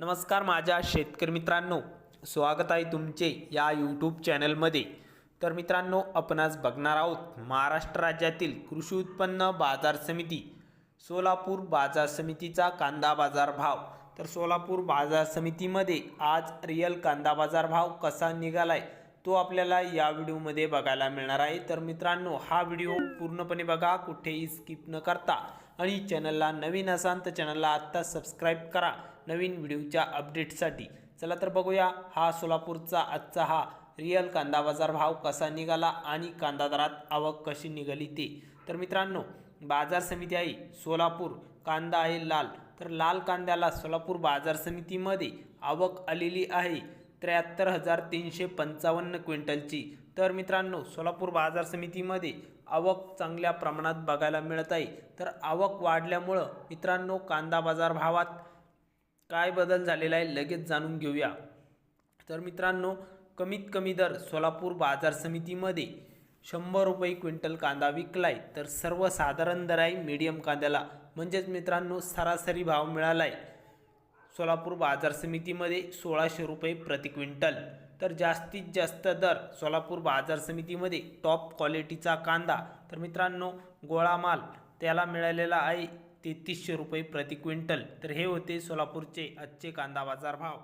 नमस्कार माझ्या शेतकरी मित्रांनो स्वागत आहे तुमचे या यूट्यूब चॅनलमध्ये तर मित्रांनो आपणास बघणार आहोत महाराष्ट्र राज्यातील कृषी उत्पन्न बाजार समिती सोलापूर बाजार समितीचा कांदा बाजार भाव. तर सोलापूर बाजार समितीमध्ये आज रिअल कांदा बाजार भाव कसा निघालाय? तो आपल्याला या व्हिडिओमध्ये बघायला मिळणार आहे. तर मित्रांनो हा व्हिडिओ पूर्णपणे बघा कुठेही स्किप न करता. आणि चॅनलला नवीन असाल तर चॅनलला आत्ता सबस्क्राईब करा नवीन व्हिडिओच्या अपडेटसाठी. चला तर बघूया हा सोलापूरचा आजचा हा रिअल कांदा बाजार भाव कसा निघाला आणि कांदा दरात आवक कशी निघाली ते. तर मित्रांनो बाजार समिती आहे सोलापूर कांदा आहे लाल. तर लाल कांद्याला सोलापूर बाजार समितीमध्ये आवक आलेली आहे. त्र्याहत्तर हजार तीनशे पंचावन्न क्विंटलची. तर मित्रांनो सोलापूर बाजार समितीमध्ये आवक चांगल्या प्रमाणात बघायला मिळत आहे. तर आवक वाढल्यामुळं मित्रांनो कांदा बाजार भावात काय बदल झालेला आहे लगेच जाणून घेऊया. तर मित्रांनो कमीत कमी दर सोलापूर बाजार समितीमध्ये शंभर रुपये क्विंटल कांदा विकलाय. तर सर्वसाधारण दर आहे मीडियम कांद्याला. म्हणजेच मित्रांनो सरासरी भाव मिळाला आहे सोलापूर बाजार समितीमध्ये सोळाशे रुपये प्रति क्विंटल. तर जास्तीत जास्त दर सोलापूर बाजार समितीमध्ये टॉप क्वालिटीचा कांदा. तर मित्रांनो गोळा माल त्याला मिळालेला आहे तेहतीसशे रुपये प्रति क्विंटल. तर हे होते सोलापूरचे आजचे कांदा बाजार भाव.